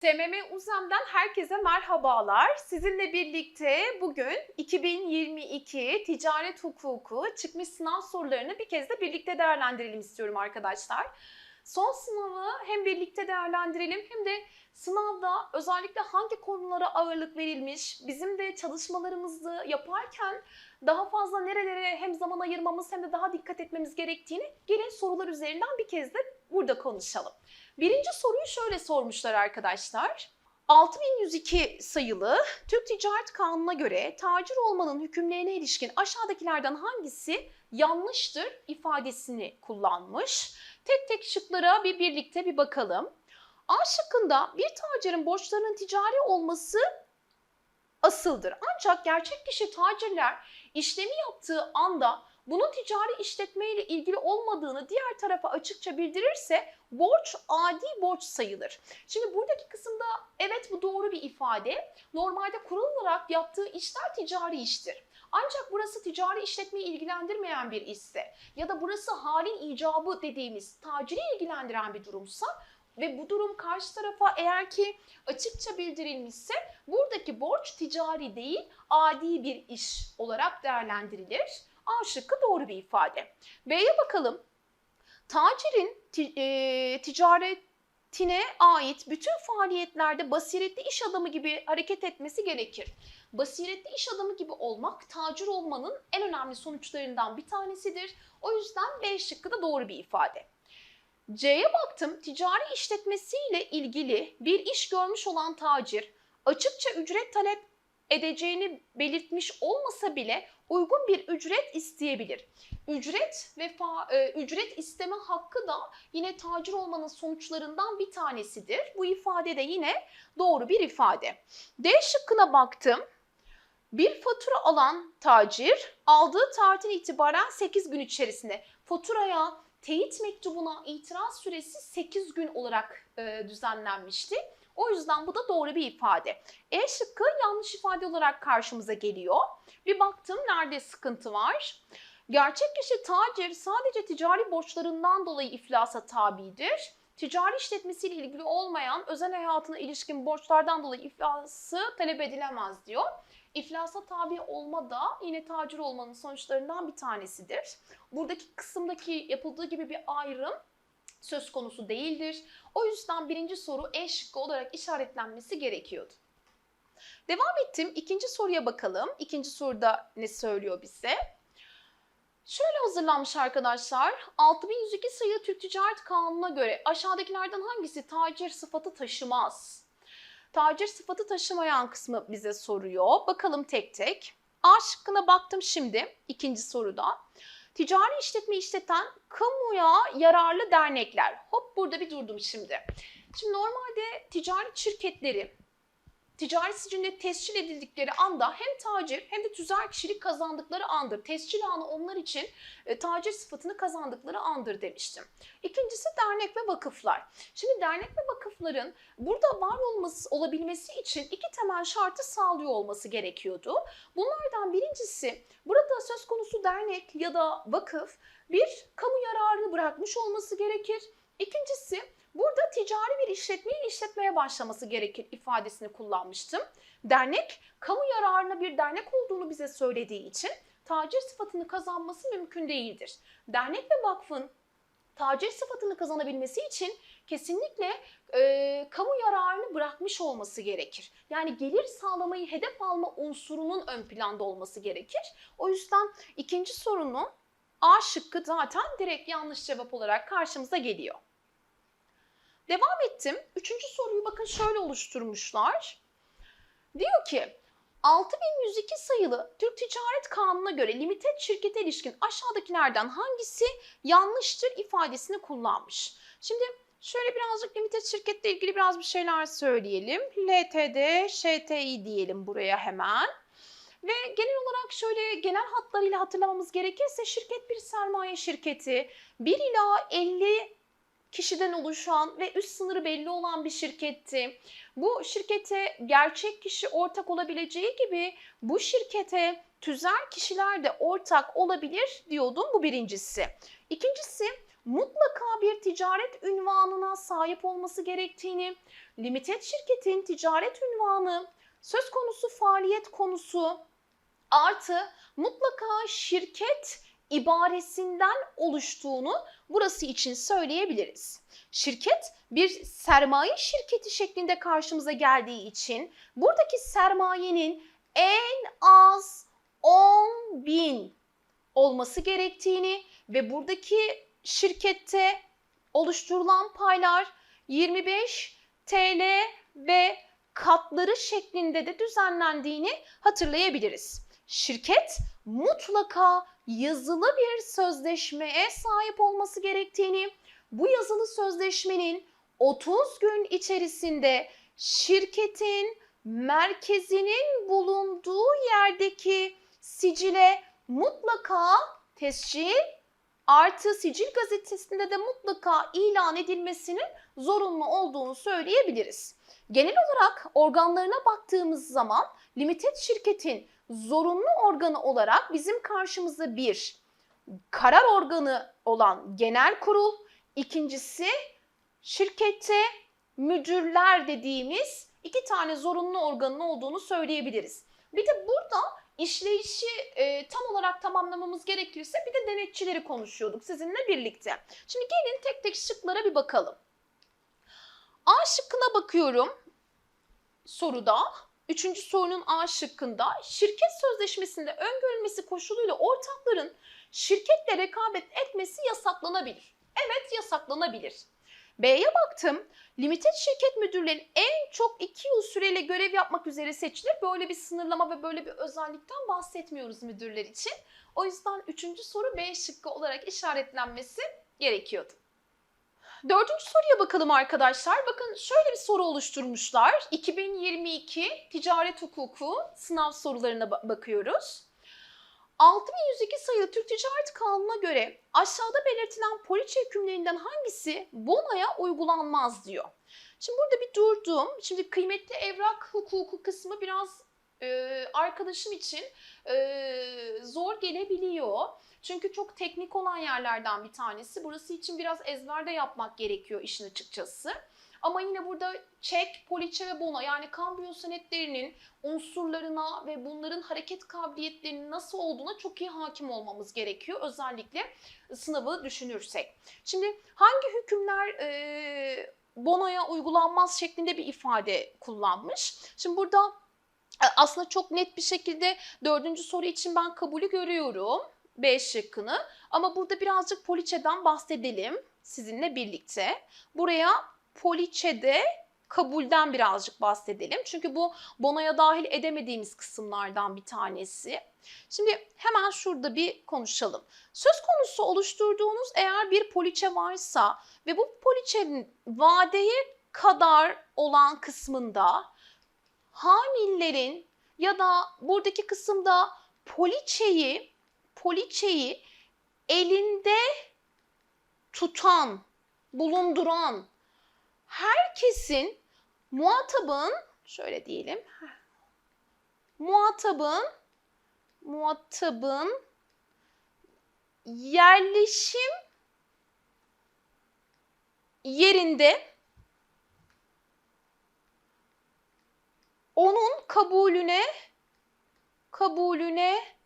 TMM Uzem'den herkese merhabalar. Sizinle birlikte bugün 2022 ticaret hukuku çıkmış sınav sorularını bir kez de birlikte değerlendirelim istiyorum arkadaşlar. Son sınavı hem birlikte değerlendirelim hem de sınavda özellikle hangi konulara ağırlık verilmiş, bizim de çalışmalarımızı yaparken daha fazla nerelere hem zaman ayırmamız hem de daha dikkat etmemiz gerektiğini gelin sorular üzerinden bir kez de burada konuşalım. Birinci soruyu şöyle sormuşlar arkadaşlar. 6102 sayılı Türk Ticaret Kanunu'na göre tacir olmanın hükümlerine ilişkin aşağıdakilerden hangisi yanlıştır ifadesini kullanmış. Tek tek şıklara bir birlikte bir bakalım. A şıkkında bir tacirin borçlarının ticari olması asıldır. Ancak gerçek kişi tacirler işlemi yaptığı anda bunun ticari işletme ile ilgili olmadığını diğer tarafa açıkça bildirirse borç adi borç sayılır. Şimdi buradaki kısımda evet bu doğru bir ifade. Normalde kural olarak yaptığı işler ticari iştir. Ancak burası ticari işletmeyi ilgilendirmeyen bir işse ya da burası halin icabı dediğimiz taciri ilgilendiren bir durumsa ve bu durum karşı tarafa eğer ki açıkça bildirilmişse buradaki borç ticari değil adi bir iş olarak değerlendirilir. A şıkkı doğru bir ifade. B'ye bakalım. Tacirin e, ticaretine ait bütün faaliyetlerde basiretli iş adamı gibi hareket etmesi gerekir. Basiretli iş adamı gibi olmak tacir olmanın en önemli sonuçlarından bir tanesidir. O yüzden B şıkkı da doğru bir ifade. C'ye baktım. Ticari işletmesiyle ilgili bir iş görmüş olan tacir açıkça ücret talep edeceğini belirtmiş olmasa bile uygun bir ücret isteyebilir. Ücret ve fa- e, ücret isteme hakkı da yine tacir olmanın sonuçlarından bir tanesidir. Bu ifade de yine doğru bir ifade. D şıkkına baktım. Bir fatura alan tacir aldığı tarihten itibaren 8 gün içerisinde faturaya teyit mektubuna itiraz süresi 8 gün olarak e, düzenlenmişti. O yüzden bu da doğru bir ifade. E şıkkı yanlış ifade olarak karşımıza geliyor. Bir baktım nerede sıkıntı var. Gerçek kişi tacir sadece ticari borçlarından dolayı iflasa tabidir. Ticari işletmesiyle ilgili olmayan özel hayatına ilişkin borçlardan dolayı iflası talep edilemez diyor. İflasa tabi olma da yine tacir olmanın sonuçlarından bir tanesidir. Buradaki kısımdaki yapıldığı gibi bir ayrım söz konusu değildir. O yüzden birinci soru E şıkkı olarak işaretlenmesi gerekiyordu. Devam ettim. İkinci soruya bakalım. İkinci soruda ne söylüyor bize? Şöyle hazırlanmış arkadaşlar. 6102 sayılı Türk Ticaret Kanunu'na göre aşağıdakilerden hangisi tacir sıfatı taşımaz? Tacir sıfatı taşımayan kısmı bize soruyor. Bakalım tek tek. A şıkkına baktım şimdi ikinci soruda. Ticari işletme işleten kamuya yararlı dernekler. Hop burada bir durdum şimdi. Şimdi normalde ticari şirketleri ticari sicilinde tescil edildikleri anda hem tacir hem de tüzel kişilik kazandıkları andır. Tescil anı onlar için e, tacir sıfatını kazandıkları andır demiştim. İkincisi dernek ve vakıflar. Şimdi dernek ve vakıfların burada var olması olabilmesi için iki temel şartı sağlıyor olması gerekiyordu. Bunlardan birincisi burada söz konusu dernek ya da vakıf bir kamu yararını bırakmış olması gerekir. İkincisi burada ticari bir işletmeyi işletmeye başlaması gerekir ifadesini kullanmıştım. Dernek kamu yararına bir dernek olduğunu bize söylediği için tacir sıfatını kazanması mümkün değildir. Dernek ve vakfın tacir sıfatını kazanabilmesi için kesinlikle e, kamu yararını bırakmış olması gerekir. Yani gelir sağlamayı hedef alma unsurunun ön planda olması gerekir. O yüzden ikinci sorunun A şıkkı zaten direkt yanlış cevap olarak karşımıza geliyor. Devam ettim. Üçüncü soruyu bakın şöyle oluşturmuşlar. Diyor ki 6102 sayılı Türk Ticaret Kanunu'na göre limited şirkete ilişkin aşağıdakilerden hangisi yanlıştır ifadesini kullanmış. Şimdi şöyle birazcık limited şirketle ilgili biraz bir şeyler söyleyelim. LTD, ŞTİ diyelim buraya hemen. Ve genel olarak şöyle genel hatlarıyla hatırlamamız gerekirse şirket bir sermaye şirketi. 1 ila 50 kişiden oluşan ve üst sınırı belli olan bir şirketti. Bu şirkete gerçek kişi ortak olabileceği gibi bu şirkete tüzel kişiler de ortak olabilir diyordum bu birincisi. İkincisi mutlaka bir ticaret ünvanına sahip olması gerektiğini, limited şirketin ticaret ünvanı, söz konusu faaliyet konusu artı mutlaka şirket ibaresinden oluştuğunu burası için söyleyebiliriz. Şirket bir sermaye şirketi şeklinde karşımıza geldiği için buradaki sermayenin en az 10 bin olması gerektiğini ve buradaki şirkette oluşturulan paylar 25 TL ve katları şeklinde de düzenlendiğini hatırlayabiliriz. Şirket mutlaka yazılı bir sözleşmeye sahip olması gerektiğini, bu yazılı sözleşmenin 30 gün içerisinde şirketin merkezinin bulunduğu yerdeki sicile mutlaka tescil artı sicil gazetesinde de mutlaka ilan edilmesinin zorunlu olduğunu söyleyebiliriz. Genel olarak organlarına baktığımız zaman limited şirketin zorunlu organı olarak bizim karşımıza bir karar organı olan genel kurul, ikincisi şirkette müdürler dediğimiz iki tane zorunlu organın olduğunu söyleyebiliriz. Bir de burada işleyişi e, tam olarak tamamlamamız gerekirse bir de denetçileri konuşuyorduk sizinle birlikte. Şimdi gelin tek tek şıklara bir bakalım. A şıkkına bakıyorum soruda. Üçüncü sorunun A şıkkında şirket sözleşmesinde öngörülmesi koşuluyla ortakların şirketle rekabet etmesi yasaklanabilir. Evet yasaklanabilir. B'ye baktım. Limited şirket müdürlerinin en çok 2 yıl süreyle görev yapmak üzere seçilir. Böyle bir sınırlama ve böyle bir özellikten bahsetmiyoruz müdürler için. O yüzden üçüncü soru B şıkkı olarak işaretlenmesi gerekiyordu. Dördüncü soruya bakalım arkadaşlar. Bakın şöyle bir soru oluşturmuşlar. 2022 ticaret hukuku sınav sorularına ba- bakıyoruz. 6102 sayılı Türk Ticaret Kanunu'na göre aşağıda belirtilen poliçe hükümlerinden hangisi bonoya uygulanmaz diyor. Şimdi burada bir durdum. Şimdi kıymetli evrak hukuku kısmı biraz e, arkadaşım için e, zor gelebiliyor. Çünkü çok teknik olan yerlerden bir tanesi. Burası için biraz ezberde yapmak gerekiyor işin açıkçası. Ama yine burada çek, poliçe ve bono yani kambiyo senetlerinin unsurlarına ve bunların hareket kabiliyetlerinin nasıl olduğuna çok iyi hakim olmamız gerekiyor. Özellikle sınavı düşünürsek. Şimdi hangi hükümler e, bonoya uygulanmaz şeklinde bir ifade kullanmış. Şimdi burada e, aslında çok net bir şekilde dördüncü soru için ben kabulü görüyorum. B şıkkını. Ama burada birazcık poliçeden bahsedelim sizinle birlikte. Buraya poliçede kabulden birazcık bahsedelim. Çünkü bu bonoya dahil edemediğimiz kısımlardan bir tanesi. Şimdi hemen şurada bir konuşalım. Söz konusu oluşturduğunuz eğer bir poliçe varsa ve bu poliçenin vadeye kadar olan kısmında hamillerin ya da buradaki kısımda poliçeyi poliçeyi elinde tutan, bulunduran herkesin muhatabın şöyle diyelim muhatabın muhatabın yerleşim yerinde onun kabulüne kabulüne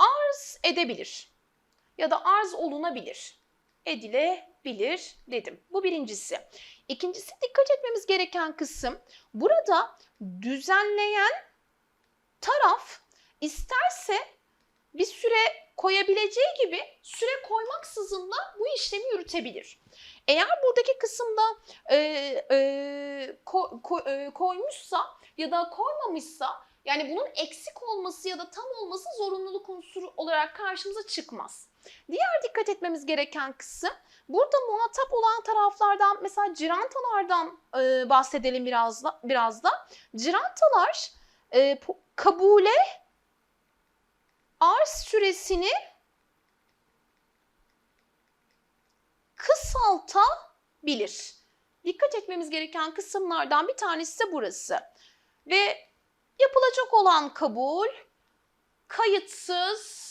arz edebilir ya da arz olunabilir. Edilebilir dedim. Bu birincisi. İkincisi dikkat etmemiz gereken kısım burada düzenleyen taraf isterse bir süre koyabileceği gibi süre koymaksızın da bu işlemi yürütebilir. Eğer buradaki kısımda e, e, ko, ko, e, koymuşsa ya da koymamışsa yani bunun eksik olması ya da tam olması zorunluluk unsuru olarak karşımıza çıkmaz. Diğer dikkat etmemiz gereken kısım burada muhatap olan taraflardan mesela cirantalardan e, bahsedelim biraz da. Biraz da. Cirantalar e, kabule arz süresini kısaltabilir. Dikkat etmemiz gereken kısımlardan bir tanesi de burası. Ve yapılacak olan kabul kayıtsız,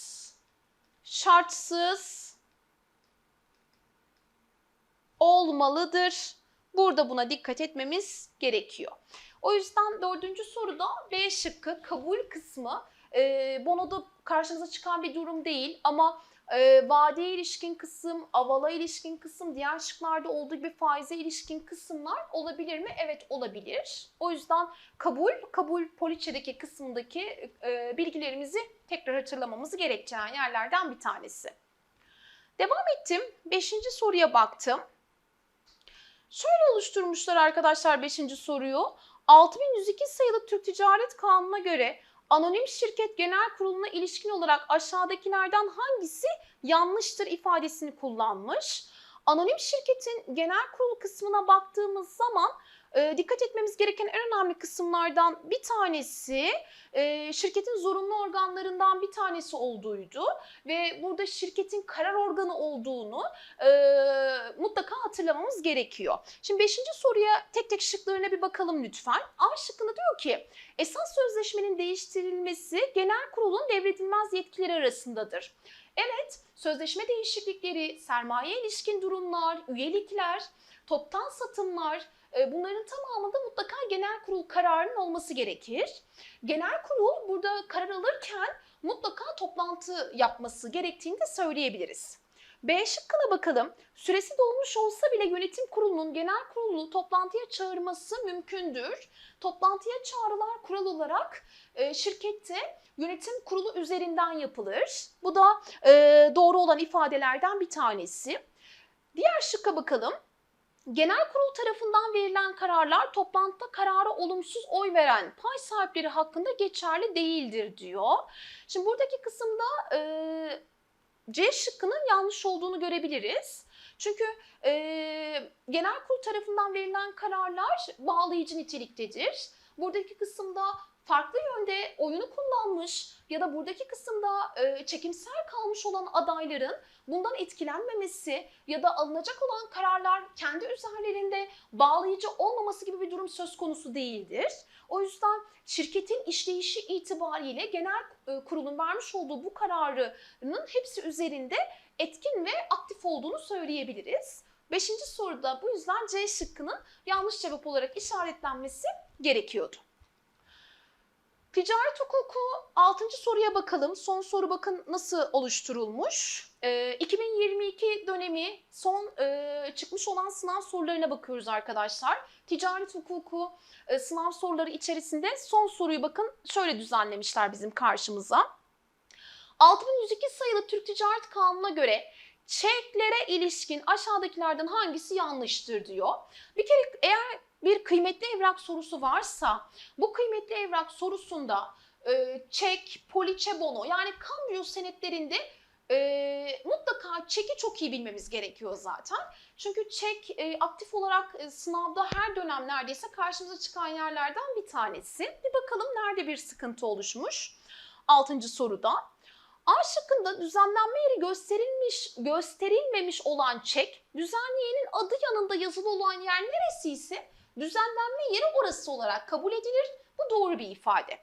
şartsız olmalıdır. Burada buna dikkat etmemiz gerekiyor. O yüzden dördüncü soruda B şıkkı kabul kısmı e, bonoda karşınıza çıkan bir durum değil ama e, vadeye ilişkin kısım, avala ilişkin kısım, diğer şıklarda olduğu gibi faize ilişkin kısımlar olabilir mi? Evet olabilir. O yüzden kabul, kabul poliçedeki kısmındaki e, bilgilerimizi tekrar hatırlamamız gerektiren yerlerden bir tanesi. Devam ettim. Beşinci soruya baktım. Şöyle oluşturmuşlar arkadaşlar beşinci soruyu. 6102 sayılı Türk Ticaret Kanunu'na göre anonim şirket genel kuruluna ilişkin olarak aşağıdakilerden hangisi yanlıştır ifadesini kullanmış. Anonim şirketin genel kurul kısmına baktığımız zaman dikkat etmemiz gereken en önemli kısımlardan bir tanesi şirketin zorunlu organlarından bir tanesi olduğuydu ve burada şirketin karar organı olduğunu mutlaka hatırlamamız gerekiyor. Şimdi beşinci soruya tek tek şıklarına bir bakalım lütfen. A şıkkında diyor ki esas sözleşmenin değiştirilmesi genel kurulun devredilmez yetkileri arasındadır. Evet, sözleşme değişiklikleri, sermaye ilişkin durumlar, üyelikler, toptan satımlar bunların tamamında mutlaka genel kurul kararının olması gerekir. Genel kurul burada karar alırken mutlaka toplantı yapması gerektiğini de söyleyebiliriz. B şıkkına bakalım. Süresi dolmuş olsa bile yönetim kurulunun genel kurulu toplantıya çağırması mümkündür. Toplantıya çağrılar kural olarak e, şirkette yönetim kurulu üzerinden yapılır. Bu da e, doğru olan ifadelerden bir tanesi. Diğer şıkka bakalım. Genel kurul tarafından verilen kararlar toplantıda karara olumsuz oy veren pay sahipleri hakkında geçerli değildir diyor. Şimdi buradaki kısımda e, C şıkkının yanlış olduğunu görebiliriz. Çünkü e, genel kurul tarafından verilen kararlar bağlayıcı niteliktedir. Buradaki kısımda farklı yönde oyunu kullanmış ya da buradaki kısımda e, çekimsel kalmış olan adayların bundan etkilenmemesi ya da alınacak olan kararlar kendi üzerlerinde bağlayıcı olmaması gibi bir durum söz konusu değildir. O yüzden şirketin işleyişi itibariyle genel e, kurulun vermiş olduğu bu kararının hepsi üzerinde etkin ve aktif olduğunu söyleyebiliriz. Beşinci soruda bu yüzden C şıkkının yanlış cevap olarak işaretlenmesi gerekiyordu. Ticaret hukuku 6. soruya bakalım. Son soru bakın nasıl oluşturulmuş. Ee, 2022 dönemi son e, çıkmış olan sınav sorularına bakıyoruz arkadaşlar. Ticaret hukuku e, sınav soruları içerisinde son soruyu bakın şöyle düzenlemişler bizim karşımıza. 6102 sayılı Türk Ticaret Kanunu'na göre çeklere ilişkin aşağıdakilerden hangisi yanlıştır diyor. Bir kere eğer bir kıymetli evrak sorusu varsa bu kıymetli evrak sorusunda e, çek, poliçe bono yani kambiyo senetlerinde e, mutlaka çeki çok iyi bilmemiz gerekiyor zaten. Çünkü çek e, aktif olarak e, sınavda her dönem neredeyse karşımıza çıkan yerlerden bir tanesi. Bir bakalım nerede bir sıkıntı oluşmuş. Altıncı soruda. A şıkkında düzenlenme yeri gösterilmiş, gösterilmemiş olan çek, düzenleyenin adı yanında yazılı olan yer neresi ise düzenlenme yeri orası olarak kabul edilir. Bu doğru bir ifade.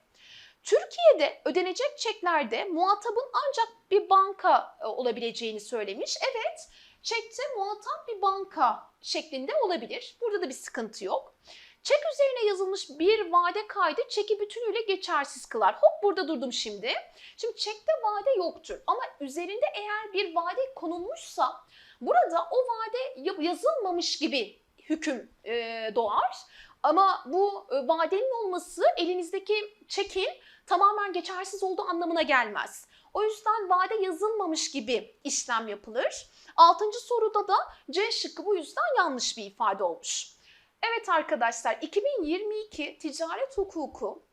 Türkiye'de ödenecek çeklerde muhatabın ancak bir banka e, olabileceğini söylemiş. Evet, çekte muhatap bir banka şeklinde olabilir. Burada da bir sıkıntı yok. Çek üzerine yazılmış bir vade kaydı çeki bütünüyle geçersiz kılar. Hop burada durdum şimdi. Şimdi çekte vade yoktur ama üzerinde eğer bir vade konulmuşsa burada o vade yazılmamış gibi hüküm e, doğar. Ama bu e, vadenin olması elinizdeki çekin tamamen geçersiz olduğu anlamına gelmez. O yüzden vade yazılmamış gibi işlem yapılır. Altıncı soruda da C şıkkı bu yüzden yanlış bir ifade olmuş. Evet arkadaşlar 2022 ticaret hukuku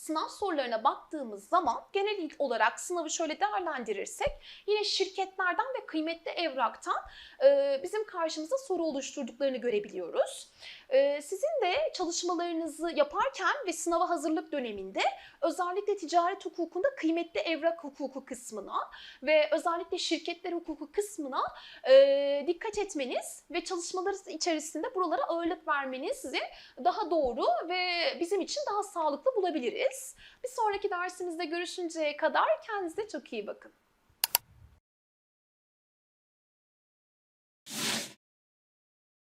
sınav sorularına baktığımız zaman genel olarak sınavı şöyle değerlendirirsek yine şirketlerden ve kıymetli evraktan e, bizim karşımıza soru oluşturduklarını görebiliyoruz. E, sizin de çalışmalarınızı yaparken ve sınava hazırlık döneminde özellikle ticaret hukukunda kıymetli evrak hukuku kısmına ve özellikle şirketler hukuku kısmına e, dikkat etmeniz ve çalışmalarınız içerisinde buralara ağırlık vermenizi daha doğru ve bizim için daha sağlıklı bulabiliriz. Bir sonraki dersimizde görüşünceye kadar kendinize çok iyi bakın.